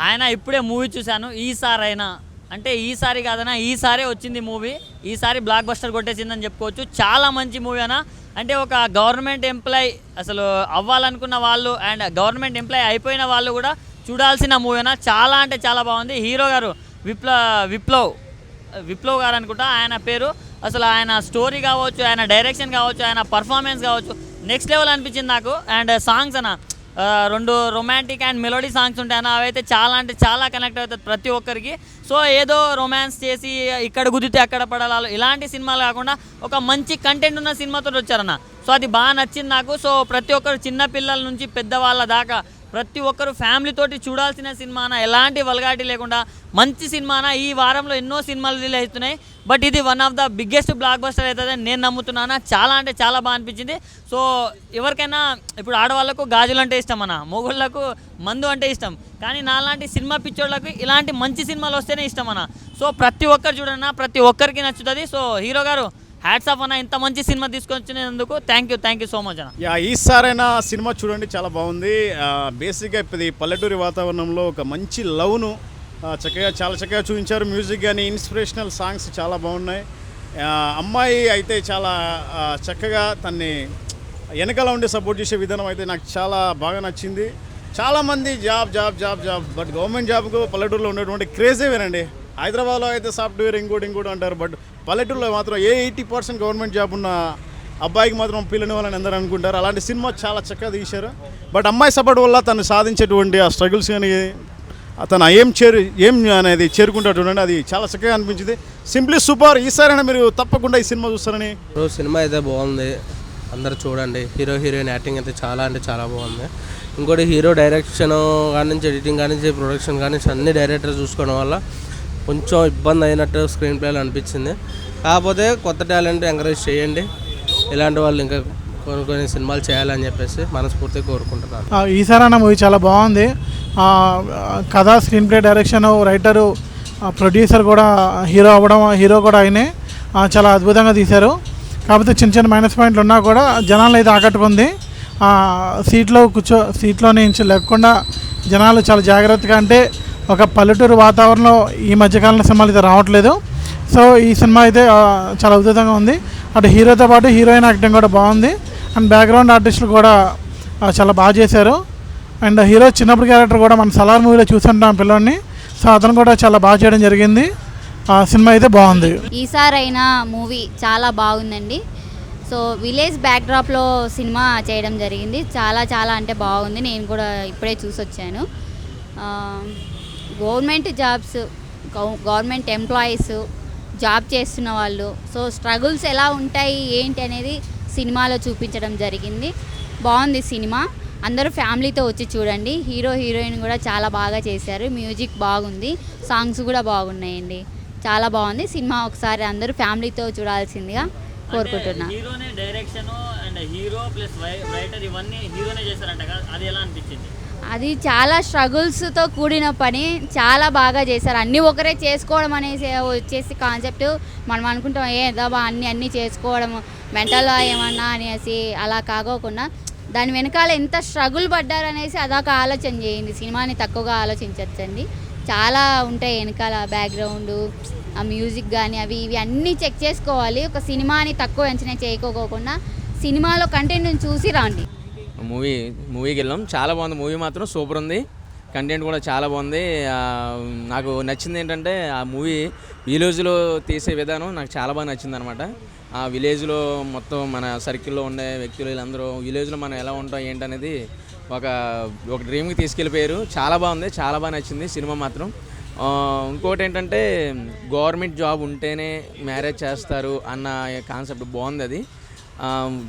ఆయన ఇప్పుడే మూవీ చూశాను అయినా అంటే ఈసారి కాదనా ఈసారే వచ్చింది మూవీ. ఈసారి బ్లాక్ బస్టర్ కొట్టేసిందని చెప్పుకోవచ్చు. చాలా మంచి మూవీ అన్న. అంటే ఒక గవర్నమెంట్ ఎంప్లాయ్ అసలు అవ్వాలనుకున్న వాళ్ళు అండ్ గవర్నమెంట్ ఎంప్లాయ్ అయిపోయిన వాళ్ళు కూడా చూడాల్సిన మూవీ అన్న. చాలా అంటే చాలా బాగుంది. హీరో గారు విప్ల విప్లవ్ విప్లవ్ గారు అనుకుంటా ఆయన పేరు. అసలు ఆయన స్టోరీ కావచ్చు ఆయన డైరెక్షన్ కావచ్చు ఆయన పర్ఫార్మెన్స్ కావచ్చు నెక్స్ట్ లెవెల్ అనిపించింది నాకు. అండ్ సాంగ్స్ అన్న. రెండు రొమాంటిక్ అండ్ మెలోడీ సాంగ్స్ ఉంటాయి అన్న అవైతే చాలా అంటే చాలా కనెక్ట్ అవుతుంది ప్రతి ఒక్కరికి. సో ఏదో రొమాన్స్ చేసి ఇక్కడ కుదిరితే అక్కడ పడాలి ఇలాంటి సినిమాలు కాకుండా ఒక మంచి కంటెంట్ ఉన్న సినిమాతో వచ్చారన్న. సో అది బాగా నచ్చింది నాకు. సో ప్రతి ఒక్కరు చిన్నపిల్లల నుంచి పెద్దవాళ్ళ దాకా ప్రతి ఒక్కరు ఫ్యామిలీ తోటి చూడాల్సిన సినిమానా? ఎలాంటి వలగాటి లేకుండా మంచి సినిమానా? ఈ వారంలో ఎన్నో సినిమాలు రిలీజ్ అవుతున్నాయి. బట్ ఇది one of the biggest blockbuster అవుతుందని నేను నమ్ముతున్నాను? చాలా అంటే చాలా బాగా అనిపించింది. సో ఎవరికైనా ఇప్పుడు ఆడవాళ్ళకు గాజులు అంటే ఇష్టం అన్న మొగుళ్ళకు మందు అంటే ఇష్టం. కానీ నాలాంటి సినిమా పిచ్చోళ్ళకు ఇలాంటి మంచి సినిమాలు వస్తేనే ఇష్టం అన్న సో ప్రతి ఒక్కరు చూడన్నా ప్రతి ఒక్కరికి నచ్చుతుంది. సో హీరో గారు హ్యాట్స్ ఆఫ్ అన్న ఇంత మంచి cinema తీసుకొచ్చినందుకు thank you thank you so much అన్న. యా ఈసారైనా సినిమా చూడండి చాలా బాగుంది. బేసిక్గా ఇప్పుడు పల్లెటూరి వాతావరణంలో ఒక మంచి లవ్ను చక్కగా చాలా చక్కగా చూపించారు. మ్యూజిక్ కానీ ఇన్స్పిరేషనల్ సాంగ్స్ చాలా బాగున్నాయి. అమ్మాయి అయితే చాలా చక్కగా తన్ని వెనకాల ఉండి సపోర్ట్ చేసే విధానం అయితే నాకు చాలా బాగా నచ్చింది. చాలామంది job job job job but government జాబ్కు పల్లెటూరులో ఉన్నటువంటి క్రేజే వేనండి హైదరాబాద్లో అయితే సాఫ్ట్వేర్ ఇంకోటి ఇంకోటి అంటారు బట్ పల్లెటూరులో మాత్రం a eighty percent government job ఉన్న అబ్బాయికి మాత్రం పిల్లని వాళ్ళని అందరూ అనుకుంటారు. అలాంటి సినిమా చాలా చక్కగా తీశారు. బట్ అమ్మాయి సపోర్ట్ వల్ల తను సాధించేటువంటి ఆ స్ట్రగుల్స్ కానీ తను ఏం చేరు ఏం అనేది చేరుకుంటాడు అది చాలా చక్కగా అనిపించింది. Simply super. ఈసారైనా మీరు తప్పకుండా ఈ సినిమా చూస్తారని. సినిమా అయితే బాగుంది. అందరు చూడండి. హీరో హీరోయిన్ యాక్టింగ్ అయితే చాలా అంటే చాలా బాగుంది. ఇంకోటి హీరో డైరెక్షన్ కానీ నుంచి ఎడిటింగ్ కానీ నుంచి ప్రొడక్షన్ కానీ అన్ని డైరెక్టర్ చూసుకోవడం వల్ల కొంచెం ఇబ్బంది అయినట్టు స్క్రీన్ ప్లేలో అనిపించింది. కాకపోతే కొత్త టాలెంట్ ఎంకరేజ్ చేయండి. ఇలాంటి వాళ్ళు ఇంకా కొన్ని కొన్ని సినిమాలు చేయాలని చెప్పేసి మనస్ఫూర్తిగా కోరుకుంటున్నాను. ఈసారి అన్న మూవీ చాలా బాగుంది. కథ screenplay direction writer producer కూడా హీరో అవ్వడం హీరో కూడా ఆయనే చాలా అద్భుతంగా తీశారు. కాకపోతే చిన్న చిన్న మైనస్ పాయింట్లు ఉన్నా కూడా జనాలు అయితే ఆకట్టుకుంది. సీట్లో కూర్చో సీట్లో నుంచి లేకుండా జనాలు చాలా జాగ్రత్తగా అంటే ఒక పల్లెటూరు వాతావరణంలో ఈ మధ్యకాలంలో సినిమాలు అయితే రావట్లేదు. సో ఈ సినిమా అయితే చాలా అద్భుతంగా ఉంది. అటు హీరోతో పాటు హీరోయిన్ యాక్టింగ్ కూడా బాగుంది. అండ్ బ్యాక్గ్రౌండ్ ఆర్టిస్టులు కూడా చాలా బాగా చేశారు. అండ్ హీరో చిన్నప్పుడు క్యారెక్టర్ కూడా మన సలార్ మూవీలో చూసుంటాం పిల్లోడిని. సో అతను కూడా చాలా బాగా చేయడం జరిగింది. ఆ సినిమా అయితే బాగుంది. ఈసారైనా మూవీ చాలా బాగుందండి. సో విలేజ్ బ్యాక్డ్రాప్లో సినిమా చేయడం జరిగింది. చాలా చాలా అంటే బాగుంది. నేను కూడా ఇప్పుడే చూసి వచ్చాను government jobs government employees job చేస్తున్న వాళ్ళు. సో స్ట్రగుల్స్ ఎలా ఉంటాయి ఏంటి అనేది సినిమాలో చూపించడం జరిగింది. బాగుంది సినిమా. అందరూ ఫ్యామిలీతో వచ్చి చూడండి. హీరో హీరోయిన్ కూడా చాలా బాగా చేశారు. మ్యూజిక్ బాగుంది. సాంగ్స్ కూడా బాగున్నాయండి. చాలా బాగుంది. సినిమా ఒకసారి అందరూ ఫ్యామిలీతో చూడాల్సిందిగా కోరుకుంటున్నా. హీరోనే direction and hero plus writer ఇవన్నీ హీరోనే చేశారంట అది ఎలా అనిపించింది? అది చాలా స్ట్రగుల్స్తో కూడిన పని. చాలా బాగా చేశారు. అన్నీ ఒకరే చేసుకోవడం అనేసి వచ్చేసి కాన్సెప్ట్ మనం అనుకుంటాం ఏ అన్ని అన్నీ అన్నీ చేసుకోవడం మెంటల్ ఏమన్నా అనేసి అలా కాకోకుండా దాని వెనకాల ఎంత స్ట్రగుల్ పడ్డారనేసి అదొక ఆలోచన చేయండి సినిమాని తక్కువగా ఆలోచించవచ్చండి చాలా ఉంటాయి వెనకాల బ్యాక్గ్రౌండ్ ఆ మ్యూజిక్ కానీ అవి ఇవి అన్నీ చెక్ చేసుకోవాలి. ఒక సినిమాని తక్కువ అంచనా చేయకోకుండా సినిమాలో కంటెంట్ని చూసి రండి. మూవీ మూవీకి వెళ్ళాం. చాలా బాగుంది. మూవీ మాత్రం సూపర్ ఉంది. కంటెంట్ కూడా చాలా బాగుంది. నాకు నచ్చింది ఏంటంటే ఆ మూవీ విలేజ్లో తీసే విధానం నాకు చాలా బాగా నచ్చింది అనమాట ఆ విలేజ్లో మొత్తం మన సర్కిల్లో ఉండే వ్యక్తులు వీళ్ళందరూ విలేజ్లో మనం ఎలా ఉంటాం ఏంటనేది ఒక ఒక డ్రీమ్కి తీసుకెళ్ళిపోయారు. చాలా బాగుంది. చాలా బాగా నచ్చింది సినిమా మాత్రం. ఇంకోటి ఏంటంటే గవర్నమెంట్ జాబ్ ఉంటేనే మ్యారేజ్ చేస్తారు అన్న కాన్సెప్ట్ బాగుంది అది.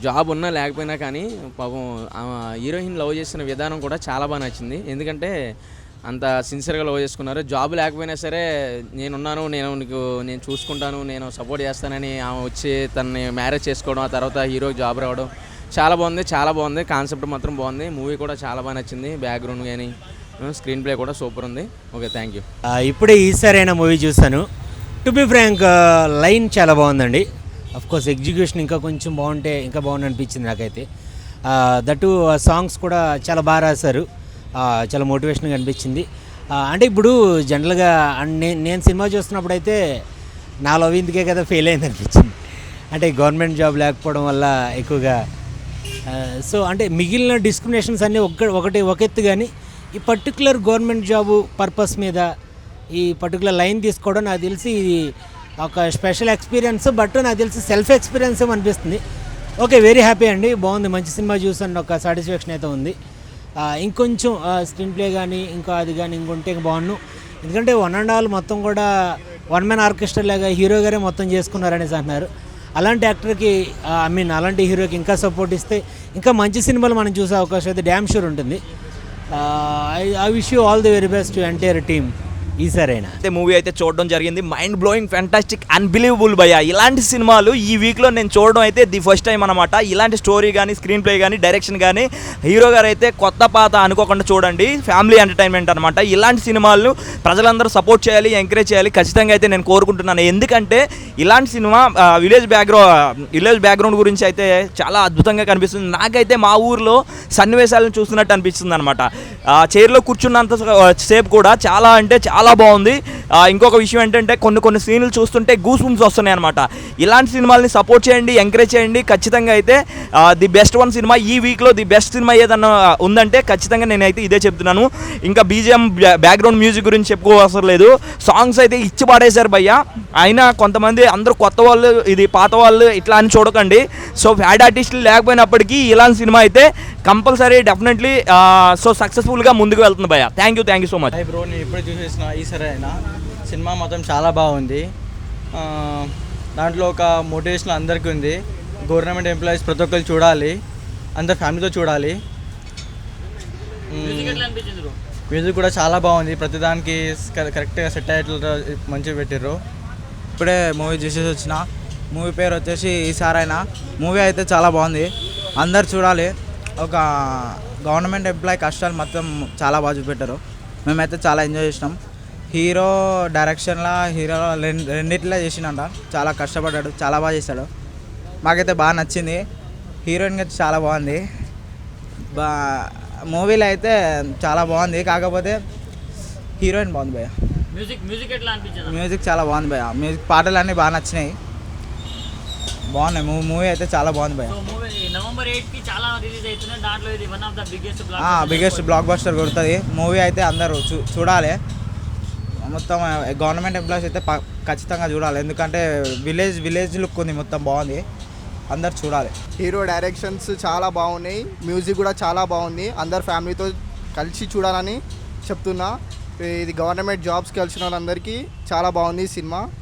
జాబ్ ఉన్నా లేకపోయినా కానీ పాపం హీరోయిన్ లవ్ చేసిన విధానం కూడా చాలా బాగా నచ్చింది. ఎందుకంటే అంత సిన్సియర్గా లవ్ చేసుకున్నారు. జాబ్ లేకపోయినా సరే నేనున్నాను నేను నీకు నేను చూసుకుంటాను నేను సపోర్ట్ చేస్తానని ఆమె వచ్చి తనని మ్యారేజ్ చేసుకోవడం ఆ తర్వాత హీరోకి జాబ్ రావడం చాలా బాగుంది చాలా బాగుంది. కాన్సెప్ట్ మాత్రం బాగుంది. మూవీ కూడా చాలా బాగా నచ్చింది. బ్యాక్గ్రౌండ్ కానీ స్క్రీన్ ప్లే కూడా సూపర్ ఉంది. ఓకే థ్యాంక్ యూ ఆ, ఇప్పుడే ఈసారైన మూవీ చూశాను. టు బి ఫ్రాంక్ లైన్ చాలా బాగుందండి. కోర్స్ ఎగ్జిక్యూషన్ ఇంకా కొంచెం బాగుంటే ఇంకా బాగుంది అనిపించింది నాకైతే. దట్టు సాంగ్స్ కూడా చాలా బాగా రాశారు. చాలా మోటివేషన్గా అనిపించింది. అంటే ఇప్పుడు జనరల్గా అన్- నేను సినిమా చూస్తున్నప్పుడు అయితే నా లవ్ ఇందుకే కదా ఫెయిల్ అయింది అనిపించింది. అంటే గవర్నమెంట్ జాబ్ లేకపోవడం వల్ల ఎక్కువగా సో అంటే మిగిలిన డిస్క్రిమినేషన్స్ అన్నీ ఒక ఒకటి ఒక ఎత్తు కానీ ఈ పర్టికులర్ గవర్నమెంట్ జాబు పర్పస్ మీద ఈ పర్టికులర్ లైన్ తీసుకోవడం నాకు తెలిసి ఇది ఒక స్పెషల్ ఎక్స్పీరియన్స్ బట్ నాకు తెలిసి సెల్ఫ్ ఎక్స్పీరియన్స్ అనిపిస్తుంది. ఓకే వెరీ హ్యాపీ అండి. బాగుంది మంచి సినిమా చూసాను ఒక సాటిస్ఫాక్షన్ అయితే ఉంది. ఇంకొంచెం స్క్రీన్ ప్లే కానీ ఇంకా అది కానీ ఇంకొంటే ఇంకా బాగున్నాను ఎందుకంటే వన్ అండ్ ఆల్ మొత్తం కూడా వన్ మ్యాన్ ఆర్కెస్ట్రా లాగా హీరో గారే మొత్తం చేసుకున్నారనేసి అంటున్నారు. అలాంటి యాక్టర్కి ఐ మీన్ అలాంటి హీరోకి ఇంకా సపోర్ట్ ఇస్తే ఇంకా మంచి సినిమాలు మనం చూసే అవకాశం అయితే డ్యామ్ షూర్ ఉంటుంది. I wish you all the very best entire team ఈసారైనా. అయితే మూవీ అయితే చూడడం జరిగింది. మైండ్ బ్లోయింగ్ ఫ్యాంటాస్టిక్ అన్బిలీవబుల్ భయ ఇలాంటి సినిమాలు ఈ వీక్లో నేను చూడడం అయితే ది ఫస్ట్ టైం అనమాట ఇలాంటి స్టోరీ కానీ స్క్రీన్ ప్లే కానీ డైరెక్షన్ కానీ హీరో గారు అయితే కొత్త పాత అనుకోకుండా చూడండి. ఫ్యామిలీ ఎంటర్టైన్మెంట్ అనమాట ఇలాంటి సినిమాలు ప్రజలందరూ సపోర్ట్ చేయాలి ఎంకరేజ్ చేయాలి. ఖచ్చితంగా అయితే నేను కోరుకుంటున్నాను. ఎందుకంటే ఇలాంటి cinema village background village background గురించి అయితే చాలా అద్భుతంగా కనిపిస్తుంది. నాకైతే మా ఊర్లో సన్నివేశాలను చూస్తున్నట్టు అనిపిస్తుంది అనమాట చైర్లో కూర్చున్నంత సేపు కూడా చాలా అంటే చాలా చాలా బాగుంది. ఇంకొక విషయం ఏంటంటే కొన్ని కొన్ని సీన్లు చూస్తుంటే గూస్ బుమ్స్ వస్తున్నాయి అనమాట ఇలాంటి సినిమాల్ని సపోర్ట్ చేయండి ఎంకరేజ్ చేయండి. ఖచ్చితంగా అయితే ది బెస్ట్ వన్ సినిమా ఈ వీక్లో ది బెస్ట్ సినిమా ఏదన్నా ఉందంటే ఖచ్చితంగా నేనైతే ఇదే చెప్తున్నాను. ఇంకా బీజిఎం బ్యాక్గ్రౌండ్ మ్యూజిక్ గురించి చెప్పుకోవసరం లేదు. సాంగ్స్ అయితే ఇచ్చి పాడేశారు భయ్య. అయినా కొంతమంది అందరూ కొత్త వాళ్ళు ఇది పాత వాళ్ళు ఇట్లా అని చూడకండి. సో ఫ్యాడ్ ఆర్టిస్టులు లేకపోయినప్పటికీ ఇలాంటి సినిమా అయితే కంపల్సరీ డెఫినెట్లీ సో సక్సెస్ఫుల్గా ముందుకు వెళ్తుంది భయ్య. Thank you thank you so much bro నేను ఇప్పుడే చూసేసిన ఈ సరే అయినా. సినిమా మొత్తం చాలా బాగుంది. దాంట్లో ఒక మోటివేషన్ అందరికీ ఉంది. గవర్నమెంట్ ఎంప్లాయీస్ ప్రతి ఒక్కరు చూడాలి. అందరు ఫ్యామిలీతో చూడాలి? మ్యూజిక్ కూడా చాలా బాగుంది. ప్రతిదానికి కరెక్ట్గా సెట్ అయ్యేట్లు మంచిగా పెట్టారు ఇప్పుడే మూవీ చూసేసి వచ్చిన. మూవీ పేరు వచ్చేసి ఈసారైనా. మూవీ అయితే చాలా బాగుంది. అందరు చూడాలి. ఒక గవర్నమెంట్ ఎంప్లాయ్ కష్టాలు మొత్తం చాలా బాగా చూపెట్టారు. మేమైతే చాలా ఎంజాయ్ చేసినాం. హీరో డైరెక్షన్లో హీరో రెండు రెండిట్లో చేసినంట చాలా కష్టపడ్డాడు చాలా బాగా చేశాడు. మాకైతే బాగా నచ్చింది. హీరోయిన్ అయితే చాలా బాగుంది. బా మూవీలో అయితే చాలా బాగుంది. కాకపోతే హీరోయిన్ బాగుంది భయ్య. మ్యూజిక్ మ్యూజిక్ ఎట్లా అనిపించింది? మ్యూజిక్ చాలా బాగుంది భయ్య. మ్యూజిక్ పాటలు అన్నీ బాగా నచ్చినాయి. బాగున్నాయి. మూవీ మూవీ అయితే చాలా బాగుంది భయ్య. మూవీ నవంబర్ ఎయిట్కి చాలా రిలీజ్ అవుతున్నాయి. దాంట్లో ఇది one of the biggest biggest blockbuster కొడుతుంది. మూవీ అయితే అందరూ చూ చూడాలి. మొత్తం గవర్నమెంట్ ఎంప్లాయీస్ అయితే ఖచ్చితంగా చూడాలి. ఎందుకంటే విలేజ్ విలేజ్ లుక్ ఉంది మొత్తం బాగుంది. అందరు చూడాలి. హీరో డైరెక్షన్స్ చాలా బాగున్నాయి. మ్యూజిక్ కూడా చాలా బాగుంది. అందరు ఫ్యామిలీతో కలిసి చూడాలని చెప్తున్నా. ఇది గవర్నమెంట్ జాబ్స్కి కలిసిన వాళ్ళందరికీ చాలా బాగుంది సినిమా.